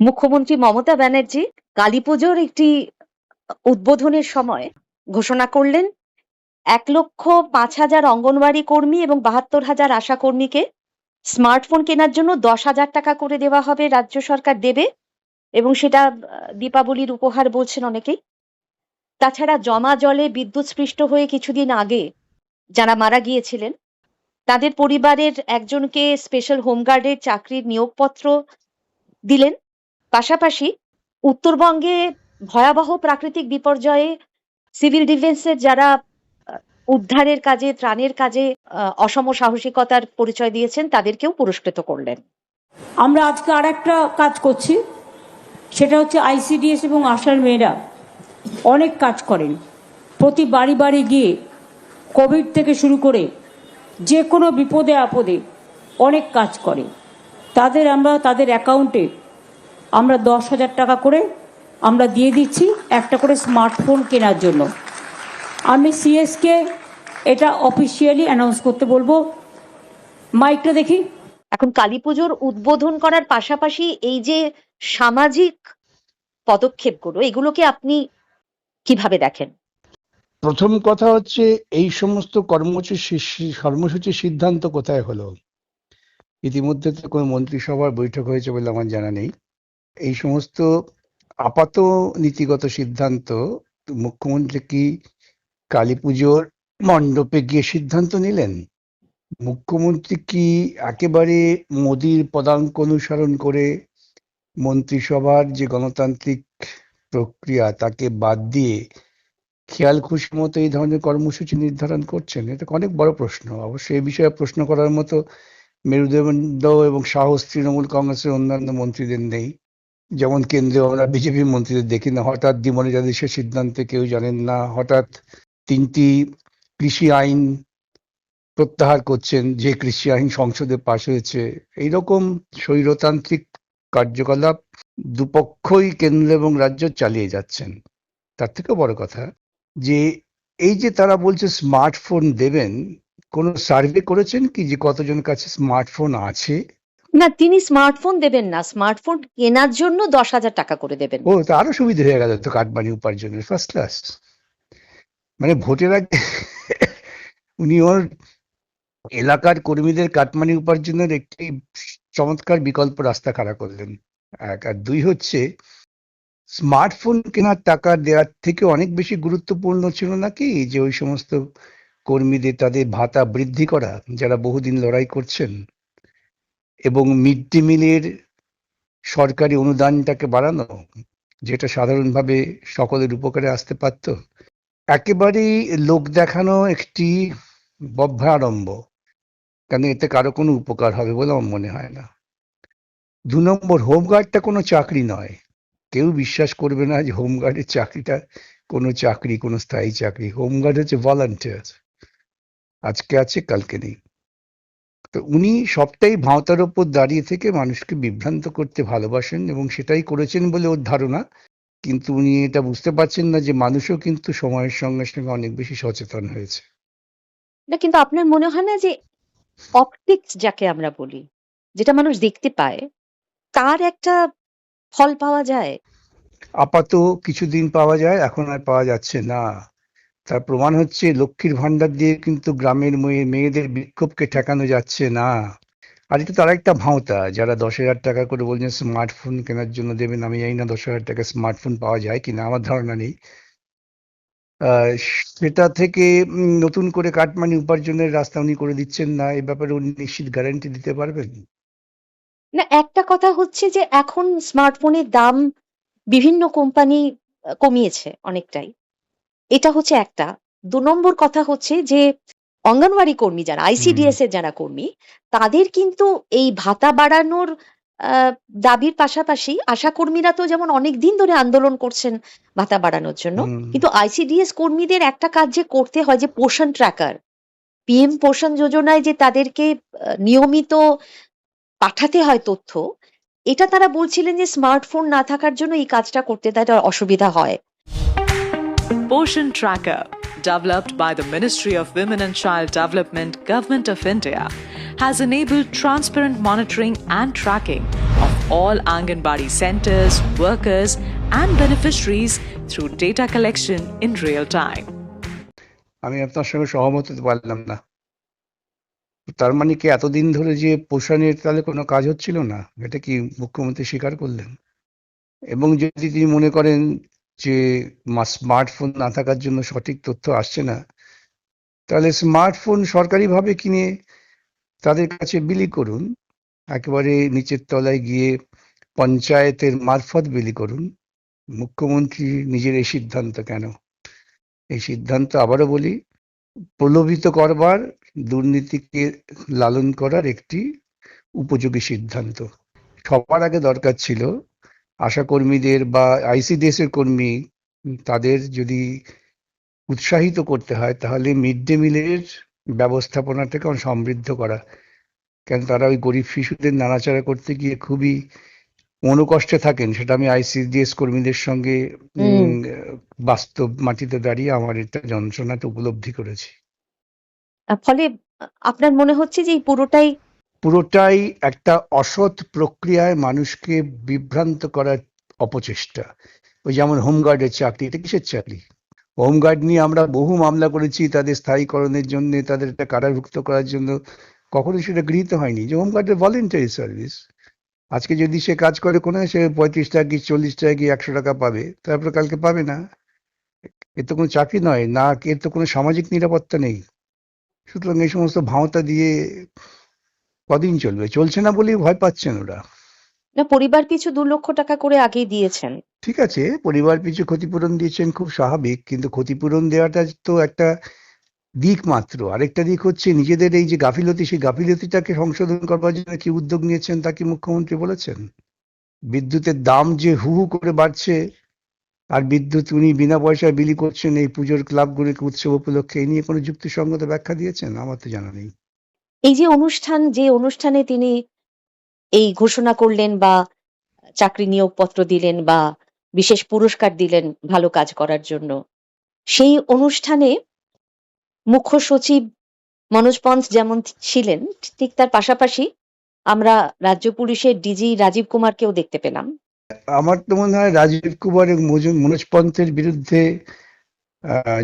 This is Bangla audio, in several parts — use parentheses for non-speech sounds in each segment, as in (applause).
মুখ্যমন্ত্রী মমতা ব্যানার্জি কালীপুজোর একটি উদ্বোধনের সময় ঘোষণা করলেন, এক লক্ষ পাঁচ হাজার অঙ্গনওয়াড়ি কর্মী এবং বাহাত্তর হাজার আশা কর্মীকে স্মার্টফোন কেনার জন্য দশ হাজার টাকা করে দেওয়া হবে রাজ্য সরকার দেবে এবং সেটা দীপাবলির উপহার বলছেন অনেকেই। তাছাড়া জমা জলে বিদ্যুৎ স্পৃষ্ট হয়ে কিছুদিন আগে যারা মারা গিয়েছিলেন, তাদের পরিবারের একজনকে স্পেশাল হোমগার্ডের চাকরির নিয়োগপত্র দিলেন। পাশাপাশি উত্তরবঙ্গে ভয়াবহ প্রাকৃতিক বিপর্যয়ে সিভিল ডিফেন্সের যারা উদ্ধারের কাজে, ত্রাণের কাজে অসম সাহসিকতার পরিচয় দিয়েছেন, তাদেরকেও পুরস্কৃত করলেন। আমরা আজকে আর একটা কাজ করছি, সেটা হচ্ছে আইসিডিএস এবং আশার মেয়েরা অনেক কাজ করেন। প্রতি বাড়ি বাড়ি গিয়ে কোভিড থেকে শুরু করে যে কোনো বিপদে আপদে অনেক কাজ করে। তাদের আমরা, তাদের অ্যাকাউন্টে আমরা দশ হাজার টাকা করে আমরা দিয়ে দিচ্ছি একটা করে স্মার্টফোন কেনার জন্য। আমি সিএসকে এটা অফিসিয়ালি অ্যানাউন্স করতে বলব। মাইকটা দেখি। এখন কালী পুজোর উদ্বোধন করার পাশাপাশি এই যে সামাজিক পদক্ষেপগুলো এগুলোকে আপনি কীভাবে দেখেন? প্রথম কথা হচ্ছে এই সমস্ত কর্মসূচি সিদ্ধান্ত কোথায় হলো? ইতিমধ্যে তো কোনো মন্ত্রিসভার বৈঠক হয়েছে বলে আমার জানা নেই। এই সমস্ত আপাত নীতিগত সিদ্ধান্ত মুখ্যমন্ত্রী কি কালী পুজোর মণ্ডপে গিয়ে সিদ্ধান্ত নিলেন? মুখ্যমন্ত্রী কি একেবারে মোদির পদাঙ্ক অনুসরণ করে মন্ত্রিসভার যে গণতান্ত্রিক প্রক্রিয়া তাকে বাদ দিয়ে খেয়াল খুশি মতো এই ধরনের কর্মসূচি নির্ধারণ করছেন? এটা অনেক বড় প্রশ্ন। অবশ্যই এই বিষয়ে প্রশ্ন করার মতো মেরুদণ্ড এবং সাহস তৃণমূল কংগ্রেসের অন্যান্য মন্ত্রীদের নেই। যেমন কেন্দ্রে আমরা বিজেপি মন্ত্রীদের দেখি না, হঠাৎ ডিমনিটাইজেশন সিদ্ধান্তে কেউ জানেন না, হঠাৎ তিনটি কৃষি আইন প্রত্যাহার করছেন, যে কৃষি আইন সংসদে পাশ হয়েছে। এইরকম স্বৈরতান্ত্রিক কার্যকলাপ দুপক্ষই কেন্দ্র এবং রাজ্য চালিয়ে যাচ্ছেন। তার থেকেও বড় কথা যে এই যে তারা বলছে স্মার্টফোন দেবেন, কোনো সার্ভে করেছেন কি যে কতজন কাছে স্মার্টফোন আছে? না, তিনি স্মার্টফোন দেবেন না। স্মার্টফোন কেনার জন্য দশ হাজার টাকা করে দেবেন। ও, তো আরও সুবিধা হয়ে গেল তো কাটমানি উপার্জনের ফার্স্ট ক্লাস মানে ভোটের আগে উনি ওর এলাকার কর্মীদের কাটমানি উপার্জনের একটি চমৎকার বিকল্প রাস্তা খাড়া করলেন। এক, আর দুই হচ্ছে স্মার্টফোন কেনার টাকা দেওয়ার থেকে অনেক বেশি গুরুত্বপূর্ণ ছিল নাকি? যে ওই সমস্ত কর্মীদের তাদের ভাতা বৃদ্ধি করা, যারা বহুদিন লড়াই করছেন। এবং মিড ডে মিলের সরকারি অনুদানটাকে বাড়ানো, যেটা সাধারণভাবে সকলের উপকারে আসতে পারত, একেবারেই লোক দেখানো একটি বভ্রারম্ভ। কেন এতে কারও কোনো উপকার হবে বলে আমার মনে হয় না। দু নম্বর, হোমগার্ডটা কোনো চাকরি নয়। কেউ বিশ্বাস করবে না যে হোমগার্ডের চাকরিটা কোনো চাকরি, কোনো স্থায়ী চাকরি। হোমগার্ড হচ্ছে ভলান্টিয়ার আজকে আছে, কালকে নেই। তো উনি সবটাই ভাঁওতার ওপর দাঁড়িয়ে থেকে মানুষকে বিভ্রান্ত করতে ভালোবাসেন এবং সেটাই করেছেন বলে ওর ধারণা। কিন্তু উনি এটা বুঝতে পারছেন না যে মানুষও কিন্তু সময়ের সঙ্গে সঙ্গে অনেক বেশি সচেতন হয়েছে। না কিন্তু আপনার মনে হয় না যে অপটিক্স যাকে আমরা বলি যেটা মানুষ দেখতে পায় তার একটা ফল পাওয়া যায়? আপাত কিছুদিন পাওয়া যায় এখন আর পাওয়া যাচ্ছে না। তার প্রমাণ হচ্ছে লক্ষ্মীর ভান্ডার দিয়ে কিন্তু গ্রামের মেয়ে মেয়েদের বিক্ষোভকে ঠেকানো যাচ্ছে না। আর এটা তার একটা ভাঁওতা, যারা দশ হাজার টাকা করে বলছেন স্মার্টফোন কেনার জন্য দেবেন, আমি জানি না দশ হাজার টাকা স্মার্টফোন পাওয়া যায় কিনা, আমার ধারণা নেই। সেটা থেকে নতুন করে কাটমানি উপার্জনের রাস্তা উনি করে দিচ্ছেন না, এ ব্যাপারে উনি নিশ্চিত গ্যারান্টি দিতে পারবেন? না, একটা কথা হচ্ছে যে এখন স্মার্টফোনের দাম বিভিন্ন কোম্পানি কমিয়েছে অনেকটাই। এটা হচ্ছে একটা। দু নম্বর কথা হচ্ছে যে অঙ্গনওয়াড়ি কর্মী যারা আইসিডিএস এর যারা কর্মী তাদের কিন্তু এই ভাতা বাড়ানোর আহ, দাবির পাশাপাশি আশা কর্মীরা তো যেমন অনেক দিন ধরে আন্দোলন করছেন ভাতা বাড়ানোর জন্য কিন্তু আইসিডিএস কর্মীদের একটা কাজ যে করতে হয় যে পোষণ ট্র্যাকার পিএম পোষণ যোজনায় যে তাদেরকে নিয়মিত পাঠাতে হয় তথ্য এটা তারা বলছিলেন যে স্মার্টফোন না থাকার জন্য এই কাজটা করতে তাদের অসুবিধা হয়। Portion Tracker, developed by the Ministry of Women and Child Development, Government of India, has enabled transparent monitoring and tracking of all Anganwadi centers, workers, and beneficiaries through data collection in real time. আমি আপনার সঙ্গে সহমত হতে পারলাম না তার মানে কি এতদিন ধরে যে পোষণের তাহলে কোনো কাজ হচ্ছিল না এটা কি মুখ্যমন্ত্রী স্বীকার করলেন এবং যদি তিনি মনে করেন যে স্মার্টফোন না থাকার জন্য সঠিক তথ্য আসছে না, তাহলে স্মার্টফোন সরকারিভাবে কিনে তাদের কাছে বিলি করুন। একেবারে নিচের তলায় গিয়ে পঞ্চায়েতের মারফত বিলি করুন। মুখ্যমন্ত্রী নিজের এই সিদ্ধান্ত কেন? এই সিদ্ধান্ত আবারও বলি, প্রলোভিত করবার, দুর্নীতিকে লালন করার একটি উপযোগী সিদ্ধান্ত। সবার আগে দরকার ছিল আশাকর্মীদের বা আইসিডিএস এর কর্মী তাদের যদি উৎসাহিত করতে হয় তাহলে মিড ডে মিলের ব্যবস্থাপনাটাকে সমৃদ্ধ করা। কেন তারা ওই গরিব শিশুদের নাড়াচাড়া করতে গিয়ে খুবই মনোকষ্টে থাকেন সেটা আমি আইসিডিএস কর্মীদের সঙ্গে বাস্তব মাটিতে দাঁড়িয়ে আমার এটা যন্ত্রণাটা উপলব্ধি করেছি। ফলে আপনার মনে হচ্ছে যে এই পুরোটাই পুরোটাই একটা অসৎ প্রক্রিয়ায় মানুষকে বিভ্রান্ত করার অপচেষ্টা। ওই যেমন হোমগার্ডের চাকরি, এটা কিসের চাকরি? হোমগার্ড নিয়ে আমরা বহু মামলা করেছি তাদের স্থায়ীকরণের জন্য, তাদের এটা কারাভুক্ত করার জন্য। কখনোই সেটা গৃহীত হয়নি। যে হোমগার্ডের ভলেন্টারি সার্ভিস আজকে যদি সে কাজ করে, কোনো সে পঁয়ত্রিশ টাকা কি চল্লিশ টাকা কি একশো টাকা পাবে? তারপরে কালকে পাবে না। এর তো কোনো চাকরি নয়, না, এর তো কোনো সামাজিক নিরাপত্তা নেই। সুতরাং এই সমস্ত ভাওতা দিয়ে কদিন চলবে? চলছে না বলেই ভয় পাচ্ছেন ওরা। না পরিবার পিছু দু লক্ষ টাকা করে আগেই দিয়েছেন। ঠিক আছে পরিবার পিছু ক্ষতিপূরণ দিয়েছেন খুব স্বাভাবিক কিন্তু ক্ষতিপূরণ দেওয়াটা তো একটা দিক মাত্র। আরেকটা দিক হচ্ছে নিজেদের এই যে গাফিলতি সেই গাফিলতিটাকে সংশোধন করবার জন্য কি উদ্যোগ নিয়েছেন তা কি মুখ্যমন্ত্রী বলেছেন? বিদ্যুতের দাম যে হু হু করে বাড়ছে আর বিদ্যুৎ উনি বিনা পয়সায় বিলি করছেন এই পুজোর ক্লাবগুলিকে উৎসব উপলক্ষে এই নিয়ে কোনো যুক্তিসঙ্গত ব্যাখ্যা দিয়েছেন? আমার তো জানা নেই। এই যে অনুষ্ঠান যে অনুষ্ঠানে তিনি এই ঘোষণা করলেন বা চাকরি নিয়োগপত্র দিলেন বা বিশেষ পুরস্কার দিলেন ভালো কাজ করার জন্য সেই অনুষ্ঠানে মুখ্য সচিব মনোজ পন্থ যেমন ছিলেন ঠিক তার পাশাপাশি আমরা রাজ্য পুলিশের ডিজি রাজীব কুমারকেও দেখতে পেলাম। আমার তো মনে হয় রাজীব কুমার এবং মনোজ পন্থের বিরুদ্ধে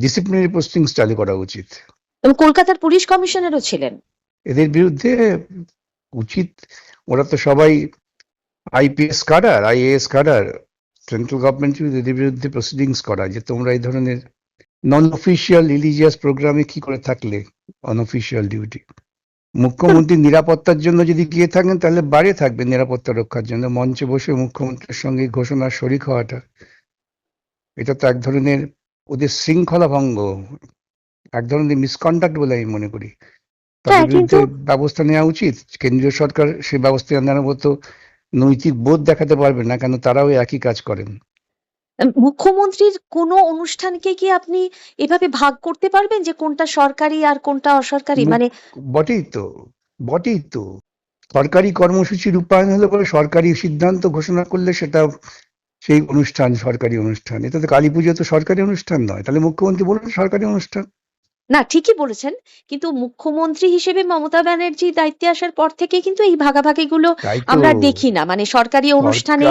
ডিসিপ্লিনারি পোস্টিং চালু করা উচিত। এবং কলকাতার পুলিশ কমিশনারও ছিলেন। এদের বিরুদ্ধে উচিত ওরা তো সবাই IPS cadre IAS cadre central government এদের বিরুদ্ধে প্রসিডিংস করা যে তোমরা এই ধরনের নন অফিসিয়াল রিলিজিয়াস প্রোগ্রামে কি করে থাকলে অনঅফিসিয়াল ডিউটি মুখ্যমন্ত্রী (laughs) নিরাপত্তার জন্য যদি গিয়ে থাকেন তাহলে বাইরে থাকবেন নিরাপত্তা রক্ষার জন্য মঞ্চে বসে মুখ্যমন্ত্রীর সঙ্গে ঘোষণার শরিক হওয়াটা। এটা তো এক ধরনের ওদের শৃঙ্খলা ভঙ্গ এক ধরনের মিসকন্ডাক্ট বলে আমি মনে করি। তাদের হ্যাঁ, বিরুদ্ধে ব্যবস্থা নেওয়া উচিত। কেন্দ্রীয় সরকার সে ব্যবস্থা নেওয়ার মতো নৈতিক বোধ দেখাতে পারবে না কেন তারাও একই কাজ করেন। মুখ্যমন্ত্রীর কোন অনুষ্ঠানকে কি আপনি এভাবে ভাগ করতে পারবেন যে কোনটা সরকারি আর কোনটা অসরকারি? মানে বটেই তো বটেই তো। সরকারি কর্মসূচি রূপায়ণ হলে পরে সরকারি সিদ্ধান্ত ঘোষণা করলে সেটা সেই অনুষ্ঠান সরকারি অনুষ্ঠান। এটা তো কালী পুজো তো সরকারি অনুষ্ঠান নয়। তাহলে মুখ্যমন্ত্রী বলুন সরকারি অনুষ্ঠান। না ঠিকই বলেছেন। কিন্তু মুখ্যমন্ত্রী হিসেবে মমতা ব্যানার্জি দায়িত্বে আসার পর থেকে কিন্তু এই ভাগাভাগিগুলো তাই তো। আমরা দেখি না। মানে সরকারি অনুষ্ঠানে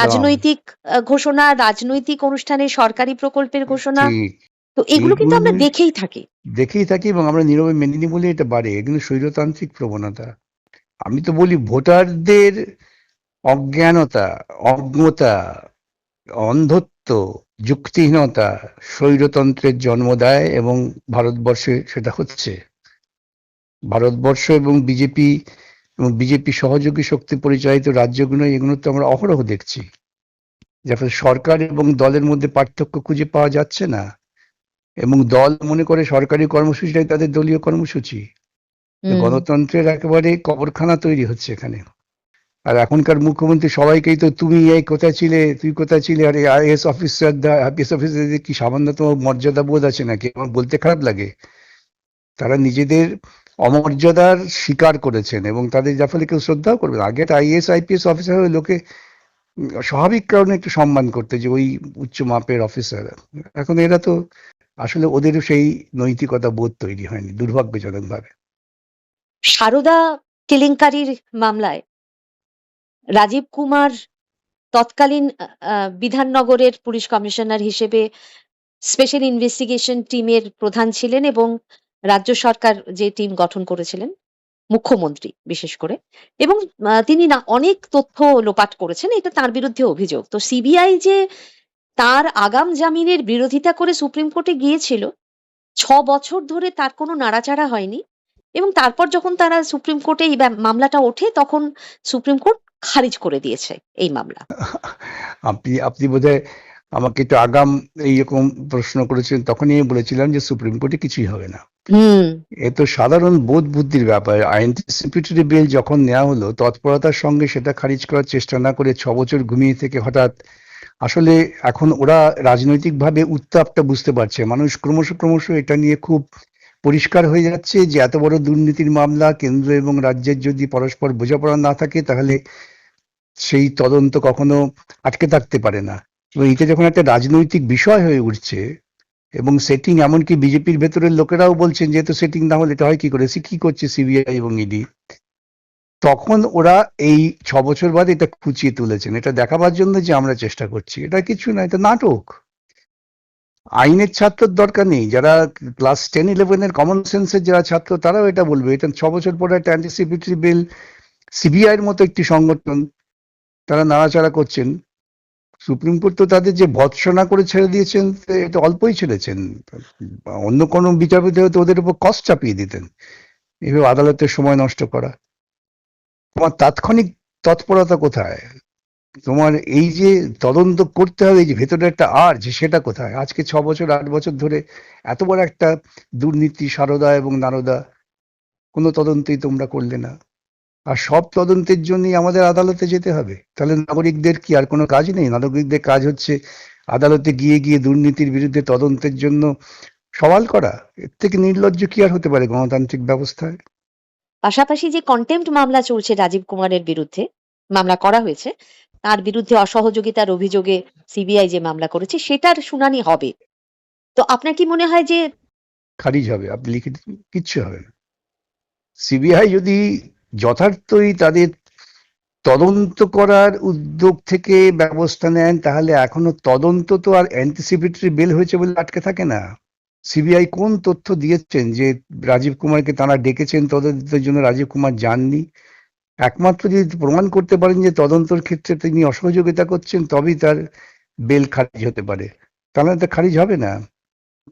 রাজনৈতিক ঘোষণা রাজনৈতিক অনুষ্ঠানে সরকারি প্রকল্পের ঘোষণা। তো এগুলো কিন্তু আমরা দেখেই থাকি। দেখেই থাকি এবং আমরা নীরবে মেনে নিই বলে এটা বাড়ে। এগুলো স্বৈরতান্ত্রিক প্রবণতা। আমি তো বলি ভোটারদের অজ্ঞানতা অজ্ঞতা অন্ধত্ব যুক্তিহীনতা স্বৈরতন্ত্রের জন্ম দেয় এবং ভারতবর্ষে সেটা হচ্ছে। ভারতবর্ষ এবং বিজেপি এবং বিজেপি সহযোগী শক্তি পরিচালিত রাজ্যগুলো এগুলো তো আমরা অহরহ দেখছি। যাতে সরকার এবং দলের মধ্যে পার্থক্য খুঁজে পাওয়া যাচ্ছে না। এবং দল মনে করে সরকারি কর্মসূচিটাই তাদের দলীয় কর্মসূচি। গণতন্ত্রের একেবারে কবরখানা তৈরি হচ্ছে এখানে। আর এখনকার মুখ্যমন্ত্রী সবাইকেই তো, তুমি এই কোথায় ছিলে? তুই কোথায় ছিলে? আর আইএস অফিসার আইপিএস অফিসারদের কি সামান্যতম মর্যাদা বোধ আছে নাকি? আমার বলতে খারাপ লাগে। তারা নিজেদের অমর্যাদার স্বীকার করেছেন এবং তাদের যার ফলে কেউ শ্রদ্ধাও করবে। আগে একটা আইএস আইপিএস অফিসার হয়ে লোকে স্বাভাবিক কারণে একটু সম্মান করতে যে ওই উচ্চ মাপের অফিসার। এখন এরা তো আসলে ওদেরও সেই নৈতিকতা বোধ তৈরি হয়নি দুর্ভাগ্যজনক ভাবে সারদা কেলেঙ্কারির মামলায় রাজীব কুমার তৎকালীন বিধাননগরের পুলিশ কমিশনার হিসেবে স্পেশাল ইনভেস্টিগেশন টিমের প্রধান ছিলেন এবং রাজ্য সরকার যে টিম গঠন করেছিলেন, মুখ্যমন্ত্রী বিশেষ করে, এবং তিনি না অনেক তথ্য লোপাট করেছেন, এটা তার বিরুদ্ধে অভিযোগ। তো সিবিআই যে তার আগাম জামিনের বিরোধিতা করে সুপ্রিম কোর্টে গিয়েছিল, ছ বছর ধরে তার কোনো নাড়াচাড়া হয়নি। এবং তারপর যখন তারা সুপ্রিম কোর্টে এই মামলাটা ওঠে তখন সুপ্রিম কোর্ট খারিজ করে দিয়েছে এই মামলা। (laughs) আপনি আপনি বোধহয় আমাকে একটু আগাম এইরকম প্রশ্ন করেছেন তখনই বলেছিলাম যে সুপ্রিম কোর্টে কিছুই হবে না। এ তো সাধারণ বোধ বুদ্ধির ব্যাপার। অ্যান্টিসিপেটরি বিল যখন নেওয়া হলো তৎপরতার সঙ্গে সেটা খারিজ করার চেষ্টা না করে ছ বছর ঘুমিয়ে থেকে হঠাৎ আসলে এখন ওরা রাজনৈতিকভাবে উত্তাপটা বুঝতে পারছে। মানুষ ক্রমশ ক্রমশ এটা নিয়ে খুব পরিষ্কার হয়ে যাচ্ছে যে এত বড় দুর্নীতির মামলা, কেন্দ্র এবং রাজ্যের যদি পরস্পর বোঝাপড়া না থাকে, তাহলে সেই তদন্ত কখনো আটকে থাকতে পারে না। এবং এটা যখন একটা রাজনৈতিক বিষয় হয়ে উঠছে, এবং সেটিং এমনকি বিজেপির ভেতরের লোকেরাও বলছেন যেহেতু সেটিং না হলে এটা হয় কি করে? কি করছে সিবিআই এবং ইডি তখন ওরা এই ছ বছর বাদে এটা খুঁচিয়ে তুলেছেন। এটা দেখাবার জন্য যে আমরা চেষ্টা করছি। এটা কিছু না, এটা নাটক। আইনের ছাত্রর দরকার নেই। যারা ক্লাস টেন ইলেভেনের কমন সেন্সের যারা ছাত্র, তারাও এটা বলবে। এটা ছ বছর পরে একটা অ্যান্টিসিপেটরি বিল সিবিআইয়ের মতো একটি সংগঠন, তারা নাড়াচাড়া করছেন। সুপ্রিম কোর্ট তো তাদের যে ভৎসনা করে ছেড়ে দিয়েছেন এটা অল্পই ছেড়েছেন। অন্য কোনো বিচারপতি হয়তো ওদের উপর কষ্ট চাপিয়ে দিতেন। এভাবে আদালতের সময় নষ্ট করা। তোমার তাৎক্ষণিক তৎপরতা কোথায়? তোমার এই যে তদন্ত করতে হবে যে ভেতরে একটা আর্জ সেটা কোথায়? আজকে ছ বছর, আট বছর ধরে এত বড় একটা দুর্নীতি, সারদা এবং নারদা, কোনো তদন্তই তোমরা করলে না। আর সব তদন্তের জন্যই আমাদের আদালতে যেতে হবে। তাহলে নাগরিকদের কি আর কোনো কাজ নেই? নাগরিকদের কাজ হচ্ছে আদালতে গিয়ে গিয়ে দুর্নীতির বিরুদ্ধে তদন্তের জন্য সওয়াল করা। এর থেকে নির্লজ্জ কি আর হতে পারে গণতান্ত্রিক ব্যবস্থায়? পাশাপাশি যে কন্টেম্পট মামলা চলছে রাজীব কুমারের বিরুদ্ধে, মামলা করা হয়েছে তার বিরুদ্ধে অসহযোগিতার অভিযোগে সিবিআই যে মামলা করেছে সেটার শুনানি হবে। তো আপনার কি মনে হয় যে খারিজ হবে? আপনি লিখে কিচ্ছু হবে না। সিবিআই যদি যথার্থই তাদের তদন্ত করার উদ্যোগ থেকে ব্যবস্থা নেন, তাহলে এখনও তদন্ত তো আর অ্যান্টিসিপেটরি বেল হয়েছে বলে আটকে থাকে না। সিবিআই কোন তথ্য দিয়েছেন যে রাজীব কুমারকে তারা ডেকেছেন? তদন্তের জন্য রাজীব কুমার যাননি। একমাত্র যদি প্রমাণ করতে পারেন যে তদন্তর ক্ষেত্রে তিনি অসহযোগিতা করছেন তবেই তার বেল খারিজ হতে পারে। তাহলে তো খারিজ হবে না।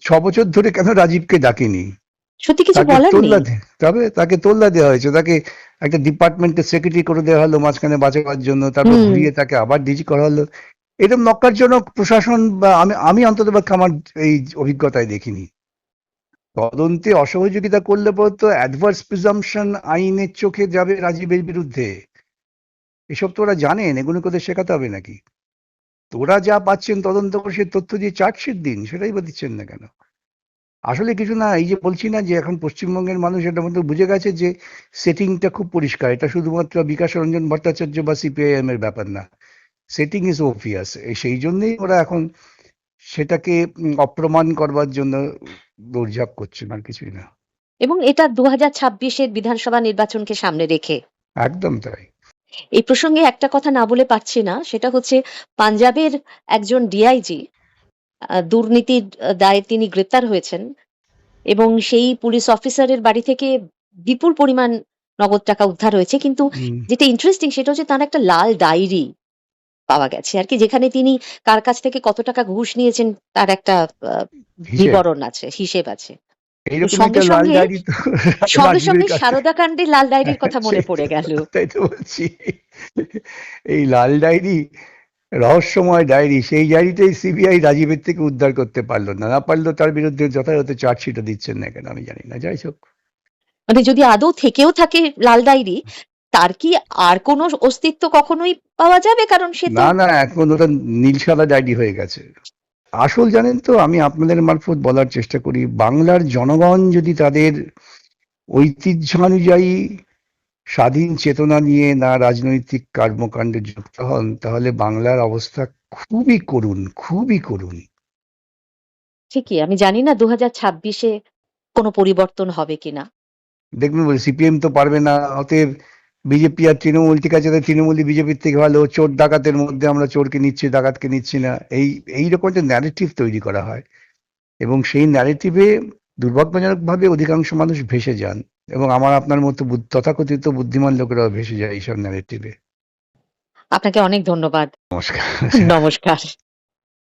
ছ বছর ধরে কেন রাজীবকে ডাকেনি? সত্যি কিছু বলার নেই। তবে তাকে তোল্লা দেওয়া হয়েছে। তাকে একটা ডিপার্টমেন্টের সেক্রেটারি করে দেওয়া হলো মাঝখানে বাঁচাবার জন্য তারপর ঘুরিয়ে তাকে আবার ডিজি করা হলো। এরকম নক্কারজনক প্রশাসন বা আমি আমি অন্তত আমার এই অভিজ্ঞতায় দেখিনি। তদন্তে অসহযোগিতা করলে পরে তো অ্যাডভার্স প্রিজাম্পশন আইনের চোখে যাবে রাজীবের বিরুদ্ধে। এসব তো ওরা জানেন, এগুলো কোথায় শেখাতে হবে নাকি? তোরা যা পাচ্ছেন তদন্ত করে সে তথ্য দিয়ে চার্জশিট দিন, সেটাই বা দিচ্ছেন না কেন? আসলে কিছু না, এই যে বলছি না যে এখন পশ্চিমবঙ্গের মানুষ এটা মধ্যে বুঝে গেছে যে সেটিংটা খুব পরিষ্কার। এটা শুধুমাত্র বিকাশ রঞ্জন ভট্টাচার্য বা সিপিআইএম এর ব্যাপার না। সেটিং ইজ ওপিয়াস সেই জন্যই ওরা এখন সেটাকে অপ্রমাণ করবার জন্য দৌড়ঝাঁপ করছেন আর কিছুই না। এবং এটা দু হাজার ছাব্বিশের বিধানসভা নির্বাচনকে সামনে রেখে। একদম তাই। এই প্রসঙ্গে একটা কথা না বলে পারছি না সেটা হচ্ছে পাঞ্জাবের একজন ডিআইজি দুর্নীতির দায়ে তিনি গ্রেপ্তার হয়েছেন এবং সেই পুলিশ অফিসারের বাড়ি থেকে বিপুল পরিমাণ নগদ টাকা উদ্ধার হয়েছে। কিন্তু যেটা ইন্টারেস্টিং সেটা হচ্ছে তার একটা লাল ডায়েরি পাওয়া গেছে। আর কি যেখানে তিনি কার কাছ থেকে কত টাকা ঘুষ নিয়েছেন তার একটা বিবরণ আছে হিসেব আছে। সঙ্গে সঙ্গে- ডায়েরি তো সঙ্গে রাজীবের সঙ্গে কাছে- সারদা কাণ্ডের লাল ডায়েরির কথা মনে পড়ে গেল। তাই তো বলছি। এই লাল ডায়েরি রহস্যময় ডায়েরি সেই ডায়েরিটাই সিবিআই রাজীবের থেকে উদ্ধার করতে পারল না। না পারল তার বিরুদ্ধে যথাযথ চার্জশিটও দিচ্ছেন না কেন আমি জানি না। যাই হোক। মানে যদি আদৌ থেকেও থাকে লাল ডায়েরি তার কি আর কোনো অস্তিত্ব কখনোই পাওয়া যাবে? কারণ সে না না এখন ওটা নীল সাদা ডায়েরি হয়ে গেছে। আসল জানেন তো আমি আপনাদের মারফত বলার চেষ্টা করি বাংলার জনগণ যদি তাদের ঐতিহ্য অনুযায়ী স্বাধীন চেতনা নিয়ে না রাজনৈতিক কর্মকাণ্ডে যুক্ত হন তাহলে বাংলার অবস্থা খুবই করুণ খুবই করুণ। ঠিকই আমি জানি না দু হাজার ছাব্বিশে কোনো পরিবর্তন হবে কিনা। দেখবেন সিপিএম তো পারবে না অতএব বিজেপি আর তৃণমূল ঠিক আছে তৃণমূলই বিজেপির থেকে ভালো। চোর ডাকাতের মধ্যে আমরা চোরকে নিচ্ছি ডাকাতকে নিচ্ছি না। এই এইরকম একটা ন্যারেটিভ তৈরি করা হয়। এবং সেই ন্যারেটিভে দুর্ভাগ্যজনকভাবে অধিকাংশ মানুষ ভেসে যান। এবং আমার আপনার মতো তথাকথিত বুদ্ধিমান লোকেরাও ভেসে যায় এইসব ন্যারেটিভে আপনাকে অনেক ধন্যবাদ। নমস্কার। নমস্কার।